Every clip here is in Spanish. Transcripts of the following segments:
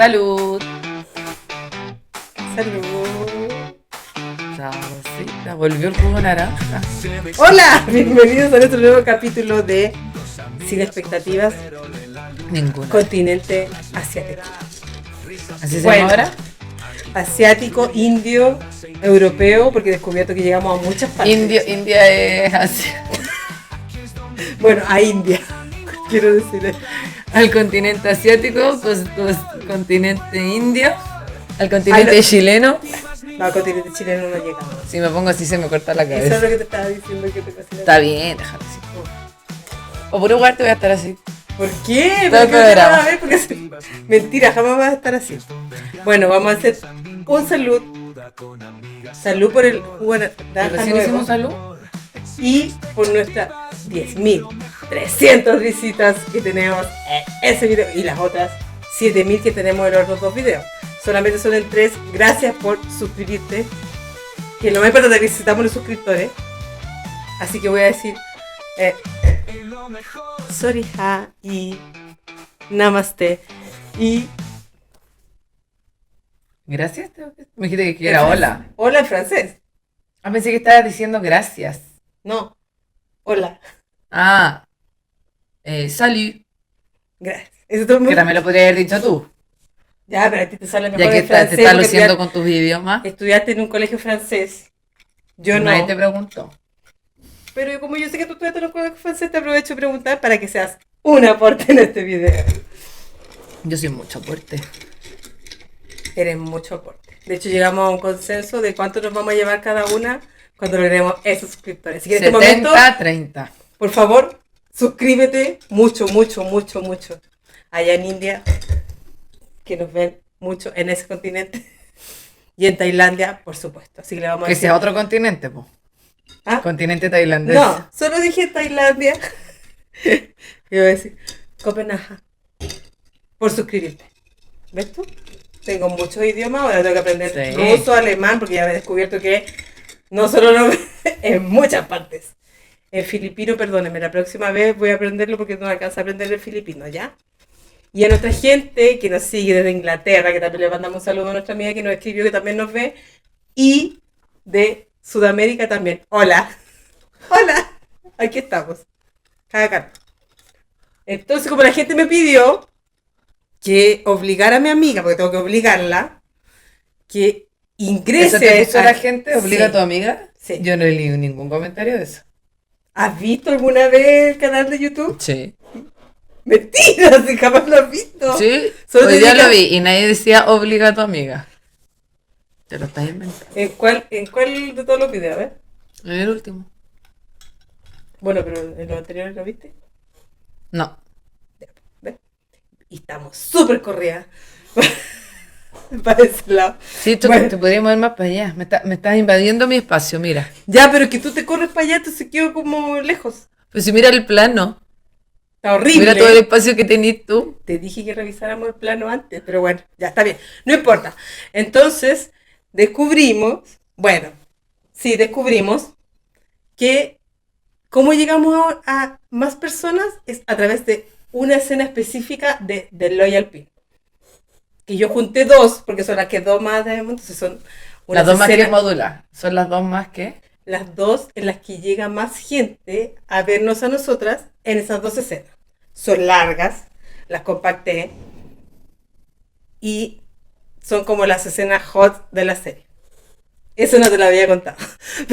Salud. Salud. Sabrosita. Volvió el jugo naranja. Hola, bienvenidos a nuestro nuevo capítulo de Sin expectativas, Ninguna. continente asiático. ¿Así se Bueno. llama ahora? Asiático, indio, europeo, porque he descubierto que llegamos a muchas partes. Indio, India es Asia. Bueno, a India. Quiero decir. Al continente asiático, cos- cos- continente indio, al continente Ay, chileno. No, al continente chileno no llegamos. Si me pongo así se me corta la Eso es cabeza. lo que te estaba diciendo que te cocinas. Está bien, déjalo así. O por un lugar te voy a estar así. ¿Por qué? Porque es- Mentira, jamás vas a estar así. Bueno, vamos a hacer un salud. Salud por el jugo hicimos salud. y por nuestras 10.300 visitas que tenemos en ese video y las otras 7.000 que tenemos en los otros dos videos. Solamente son en tres. Gracias por suscribirte. Que lo más importante es que necesitamos los suscriptores. Así que voy a decir eh, sorry ha y namaste y Gracias. Me dijiste que era hola. Hola en francés. Ah, pensé que estabas diciendo gracias. No. Hola. Ah. Eh, salud. Gracias. Eso todo Que también lo podría haber dicho tú. Ya, pero a ti te sale mejor Ya que el está- te francés estás luciendo con tus idiomas. estudiaste en un colegio francés. Yo no. Nadie te preguntó. Pero como yo sé que tú estudiaste en un colegio francés, te aprovecho de preguntar para que seas un aporte en este video. Yo soy mucho aporte. Eres mucho aporte. De hecho, llegamos a un consenso de cuánto nos vamos a llevar cada una cuando logremos esos suscriptores. Así que en este 70, momento, 30. por favor, suscríbete mucho, mucho, mucho, mucho. Allá en India, que nos ven mucho en ese continente. Y en Tailandia, por supuesto. Así que le vamos a Que sea otro continente. ¿Ah? Continente tailandés. No, solo dije Tailandia. A decir Copenhague. Por suscribirte. ¿Ves tú? Tengo muchos idiomas, ahora tengo que aprender Sí. ruso, alemán, porque ya he descubierto que no solo lo en muchas partes. En filipino, perdónenme, la próxima vez voy a aprenderlo porque no alcanza a aprender el filipino, ¿ya? Y a nuestra gente que nos sigue desde Inglaterra, que también le mandamos un saludo a nuestra amiga que nos escribió, que también nos ve, y de Sudamérica también. Hola. Hola. Aquí estamos. Canto. Entonces, como la gente me pidió que obligara a mi amiga, porque tengo que obligarla, que ingrese ¿Eso te a- la gente? ¿Obliga Sí. a tu amiga? Sí. Yo no he leído ningún comentario de eso. ¿Has visto alguna vez el canal de YouTube? Sí. Mentira, si jamás lo has visto. Sí, Solo hoy diga- lo vi y nadie decía obliga a tu amiga. Te lo estás inventando. ¿En cuál, ¿En cuál de todos los videos? A ver. En el último. Bueno, pero en los anteriores lo viste. No. ¿Ves? Y estamos súper corridas. Para ese lado. Sí, tú Bueno. te podrías mover más para allá. Me, está- me estás invadiendo mi espacio, mira. Ya, pero que tú te corres para allá, entonces quedo como lejos. Pues si mira el plano, Está horrible. mira todo el espacio que tenés tú. Te dije que revisáramos el plano antes, pero bueno, ya está bien. No importa. Entonces, descubrimos, bueno, sí, descubrimos que cómo llegamos a, a más personas es a través de una escena específica de, de Loyal Pin. Que yo junté dos, porque son las que dos más, tenemos, entonces son Las dos más que modular. Son las dos más que. las dos en las que llega más gente a vernos a nosotras en esas dos escenas. Son largas, las compacté y son como las escenas hot de la serie. Eso no te lo había contado.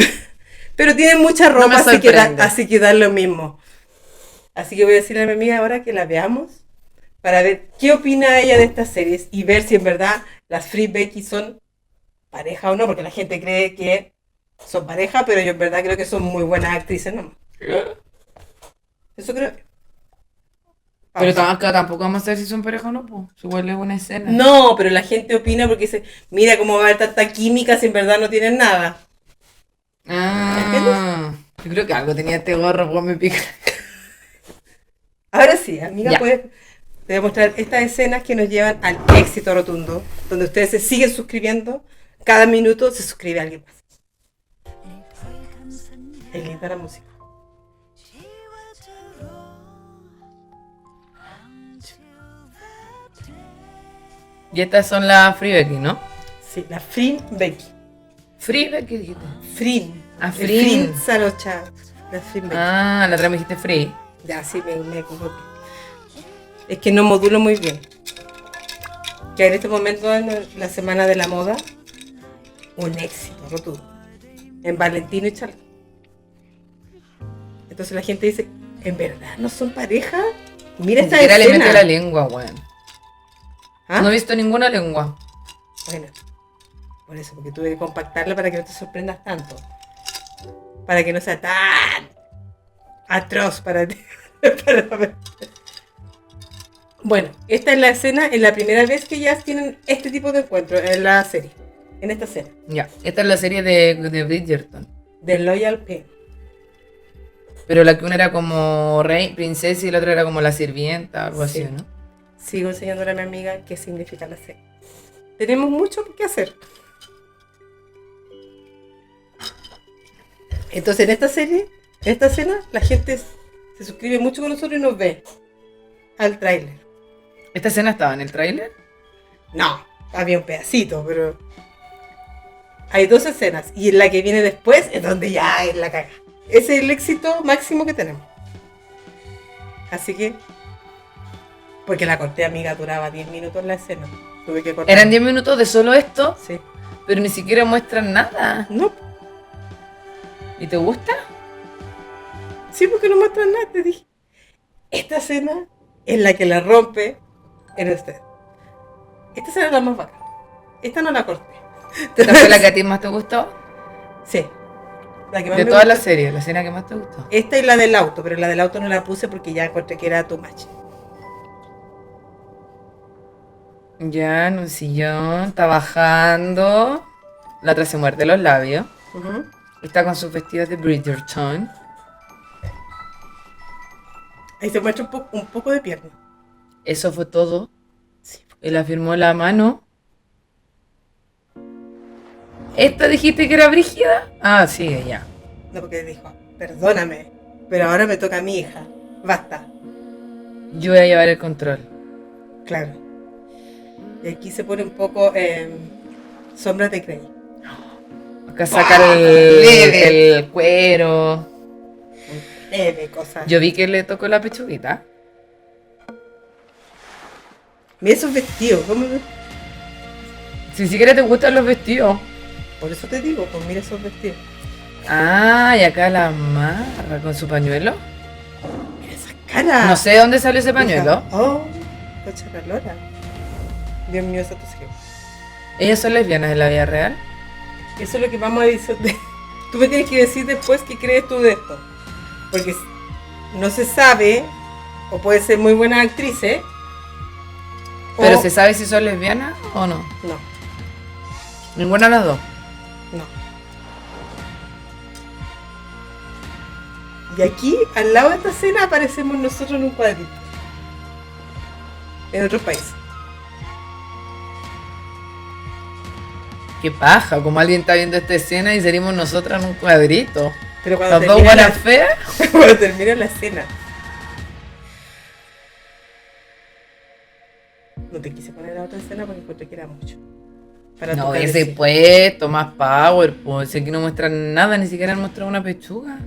Pero tienen mucha No ropa, así, que da, así que da lo mismo. Así que voy a decirle a mi amiga ahora que la veamos para ver qué opina ella de estas series y ver si en verdad las Free Becky son pareja o no, porque la gente cree que son pareja, pero yo en verdad creo que son muy buenas actrices, ¿no? Eso creo. Pero Pausa. tampoco, vamos a saber si son pareja o no, pues. Igual es una escena. No, pero la gente opina porque dice, mira cómo va a haber tanta química si en verdad no tienen nada. Ah, yo creo que algo tenía este gorro, pues me pica. Ahora sí, amiga, Ya. puedes te voy a mostrar estas escenas que nos llevan al éxito rotundo, donde ustedes se siguen suscribiendo, cada minuto se suscribe alguien más. Es linda la música. Y estas son las Free Becky, ¿no? Sí, la Frin Becky. Free Becky dijiste. Frin. Ah, El Frin. Frin Sarocha. La Frin Becky. Ah, la otra me dijiste Free. Ya, sí, me, me equivoqué. Es que no modulo muy bien. Que en este momento, en la semana de la moda, un éxito rotundo. En Valentino y Charlotte. Entonces la gente dice, ¿en verdad no son pareja? Mira esta le escena. metió la lengua, weón. ¿Ah? No he visto ninguna lengua. Bueno, por eso, porque tuve que compactarla para que no te sorprendas tanto. Para que no sea tan atroz para ti. Para. Bueno, esta es la escena, es la primera vez que ya tienen este tipo de encuentro en la serie. En esta escena. Ya, esta es la serie de, de Bridgerton. De Loyal Pain. Pero la que una era como rey, princesa y la otra era como la sirvienta, algo Sí. así, ¿no? Sigo enseñándole a mi amiga qué significa la serie. Tenemos mucho que hacer. Entonces, en esta serie, en esta escena, la gente se suscribe mucho con nosotros y nos ve al tráiler. ¿Esta escena estaba en el tráiler? No, había un pedacito, pero hay dos escenas y en la que viene después es donde ya es la caga. Ese es el éxito máximo que tenemos. Así que, porque la corté amiga duraba 10 minutos la escena. Tuve que cortar. Eran 10 minutos de solo esto, Sí. pero ni siquiera muestran nada. No, ¿Y te gusta? sí, porque no muestran nada, te dije. Esta escena es la que la rompe en usted. Esta escena es la más bacana. Esta no la corté. ¿Esta fue la que a ti más te gustó? Sí. La que más De todas las series, la escena que más te gustó. Esta y la del auto, pero la del auto no la puse porque ya encontré que era too much. Ya, en un sillón, está bajando. La otra se muerde los labios. Está con sus vestidos de Bridgerton. Ahí se muestra un, po- un poco de pierna. Eso fue todo. Sí. Él afirmó la mano. ¿Esta dijiste que era Brígida? Ah, sí, ya. No, porque dijo, perdóname, pero ahora me toca a mi hija. Basta. Yo voy a llevar el control. Claro. Y aquí se pone un poco eh, sombras de Grey. Acá sacar el, el cuero. Leve cosa. Yo vi que le tocó la pechuguita. Mira esos vestidos. ¿cómo? Si siquiera te gustan los vestidos. Por eso te digo, pues mira esos vestidos. Ah, y acá la amarra con su pañuelo. Mira esa cara. No sé de dónde salió ese pañuelo. Oh, cocha calora. Dios mío, te sigue. ¿Ellas son lesbianas en la vida real? Eso es lo que vamos a decir. Tú me tienes que decir después qué crees tú de esto. Porque no se sabe, o puede ser muy buena actriz, ¿eh? ¿Pero O- se sabe si son lesbianas o no? No, Ninguna de las dos. no. Y aquí, al lado de esta escena, aparecemos nosotros en un cuadrito. En otro país. Qué paja, como alguien está viendo esta escena y seríamos nosotras en un cuadrito. Pero cuando Las dos buenas la, feas. cuando termina la escena. No te quise poner la otra escena porque encontré que era mucho. Para No, ese puesto, más power, pues. Aquí no muestran nada, ni siquiera han mostrado una pechuga.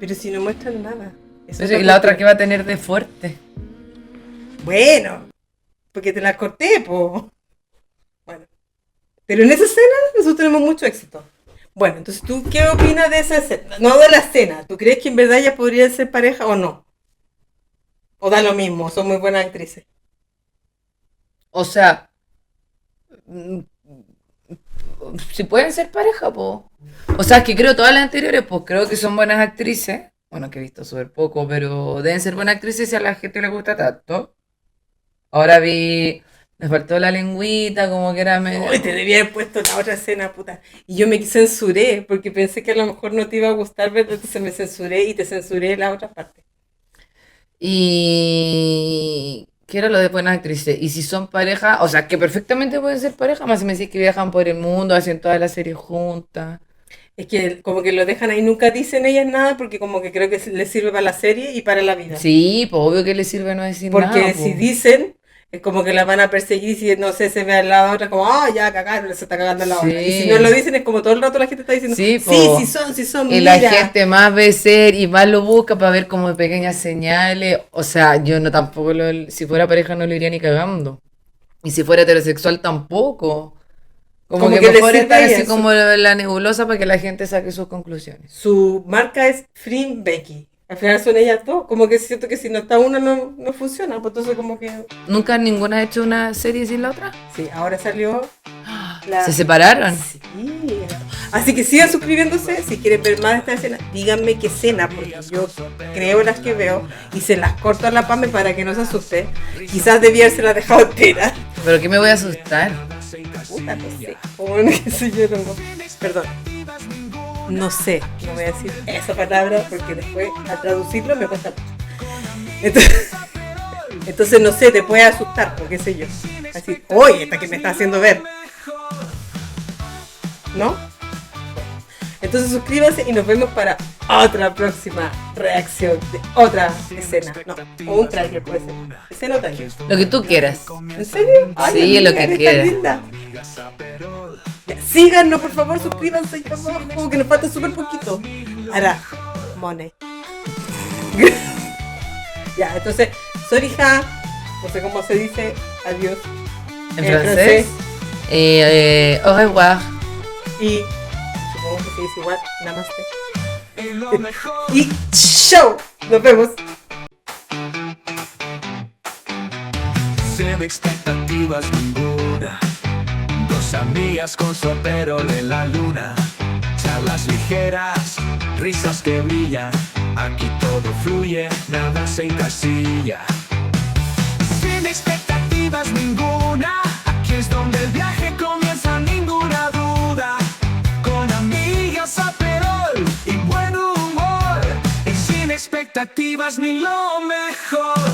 Pero si no muestran nada. Es Pero, ¿Y la otra que va a tener de fuerte? Bueno, porque te la corté, po. Bueno. Pero en esa escena nosotros tenemos mucho éxito. Bueno, entonces tú, ¿qué opinas de esa escena? No de la escena. ¿Tú crees que en verdad ya podrían ser pareja o no? O da lo mismo, son muy buenas actrices. O sea, mm, si pueden ser pareja, pues. O sea, es que creo todas las anteriores, pues creo que son buenas actrices. Bueno, que he visto súper poco, pero deben ser buenas actrices si a la gente le gusta tanto. Ahora vi, me faltó la lengüita, como que era medio... Uy, te debía haber puesto la otra escena, puta. Y yo me censuré porque pensé que a lo mejor no te iba a gustar, pero entonces me censuré y te censuré la otra parte. Y... ¿Qué era lo de buenas actrices? Y si son pareja, o sea, que perfectamente pueden ser pareja, más si me decís que viajan por el mundo, hacen todas las series juntas. Es que como que lo dejan ahí, nunca dicen ellas nada porque como que creo que les sirve para la serie y para la vida. Sí, pues obvio que le sirve no decir Porque nada. si po. dicen, Es como que la van a perseguir si no sé, se ve al lado de otra, como, ah, ya cagaron, se está cagando la otra. Y si no lo dicen, es como todo el rato la gente está diciendo, Sí, sí, po. sí, son, sí son, Y la mira". gente más ve ser y más lo busca para ver como pequeñas señales. O sea, yo no tampoco, lo- si fuera pareja no lo iría ni cagando. Y si fuera heterosexual tampoco. Como, Como que, que mejor estar así eso. como la, nebulosa para que la gente saque sus conclusiones. Su marca es Free Becky. Al final son ellas dos. Como que siento que si no está una no, no funciona. Pues entonces como que... ¿Nunca ninguna ha hecho una serie sin la otra? Sí, ahora salió la... ¿Se separaron? Sí. Así que sigan suscribiéndose. Si quieren ver más de esta escena, díganme qué escena, porque yo creo las que veo y se las corto a la pame para que no se asuste. Quizás debía haberse la dejado entera. ¿Pero qué me voy a asustar? Puta, no sé. No. Perdón. No sé, no voy a decir esa palabra porque después al traducirlo me cuesta mucho. Entonces, entonces no sé, te puede asustar, porque qué sé yo. Así, oye, esta que me está haciendo ver. ¿No? Entonces suscríbanse y nos vemos para otra próxima reacción de otra escena. No, o un trailer puede ser. Escena o trailer. Lo que tú quieras. ¿En serio? Sí, lo que quieras. Síganos, por favor, suscríbanse, por favor, como que nos falta súper poquito. Ahora, money. ya, entonces, Sorija, no sé cómo se dice, adiós. En En francés. Eh, eh, au revoir. Y supongo que se dice igual, namaste. Y show, nos vemos. Sin expectativas ninguna. Amigas con su aperol en la luna. Charlas ligeras, risas que brillan. Aquí todo fluye, nada se encasilla. Sin expectativas ninguna. Aquí es donde el viaje comienza, ninguna duda. Con amigas, aperol y buen humor. Y sin expectativas ni lo mejor.